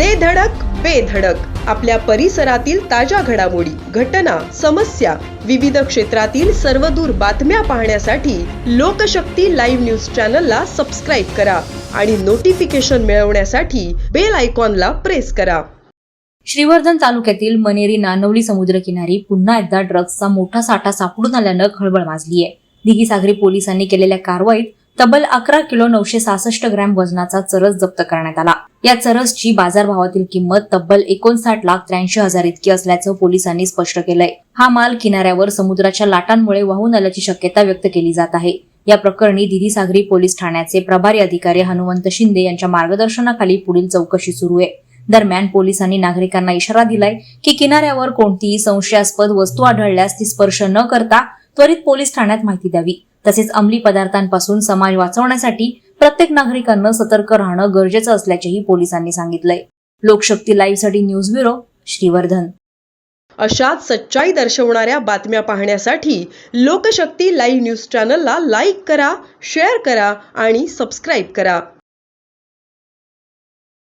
दे धडक बेधडक आपल्या परिसरातील ताज्या घडामोडी घटना समस्या विविध क्षेत्रातील सर्वदूर बातम्या पाहण्यासाठी लोकशक्ती लाईव्ह न्यूज चॅनलला सबस्क्राईब करा आणि नोटिफिकेशन मिळवण्यासाठी बेल आयकॉनला प्रेस करा. श्रीवर्धन तालुक्यातील मनेरी नानवली समुद्रकिनारी पुन्हा एकदा ड्रग्जचा मोठा साठा सापडून आल्यानं खळबळ माजली आहे दिघी सागरी पोलिसांनी केलेल्या कारवाईत तब्बल अकरा किलो नऊशे सहासष्ट ग्रॅम वजनाचा चरस जप्त करण्यात आला. या चरसची बाजारभावातील किंमत तब्बल एकोणसाठ लाख त्र्याऐंशी हजार इतकी असल्याचं पोलिसांनी स्पष्ट केलंय. हा माल किनाऱ्यावर समुद्राच्या लाटांमुळे वाहून आल्याची शक्यता व्यक्त केली जात आहे. या प्रकरणी दिदी सागरी पोलीस ठाण्याचे प्रभारी अधिकारी हनुमंत शिंदे यांच्या मार्गदर्शनाखाली पुढील चौकशी सुरू आहे. दरम्यान पोलिसांनी नागरिकांना इशारा दिलाय की किनाऱ्यावर कोणतीही संशयास्पद वस्तू आढळल्यास ती स्पर्श न करता त्वरित पोलीस ठाण्यात माहिती द्यावी. तसेच अंमली पदार्थांपासून समाज वाचवण्यासाठी प्रत्येक नागरिकांना सतर्क राहणं गरजेचं असल्याचेही पोलिसांनी सांगितलंय. लोकशक्ती लाईव्हसाठी न्यूज ब्युरो श्रीवर्धन. अशाच सच्चाई दर्शवणाऱ्या बातम्या पाहण्यासाठी लोकशक्ती लाईव्ह न्यूज चॅनलला लाईक करा शेअर करा आणि सबस्क्राईब करा.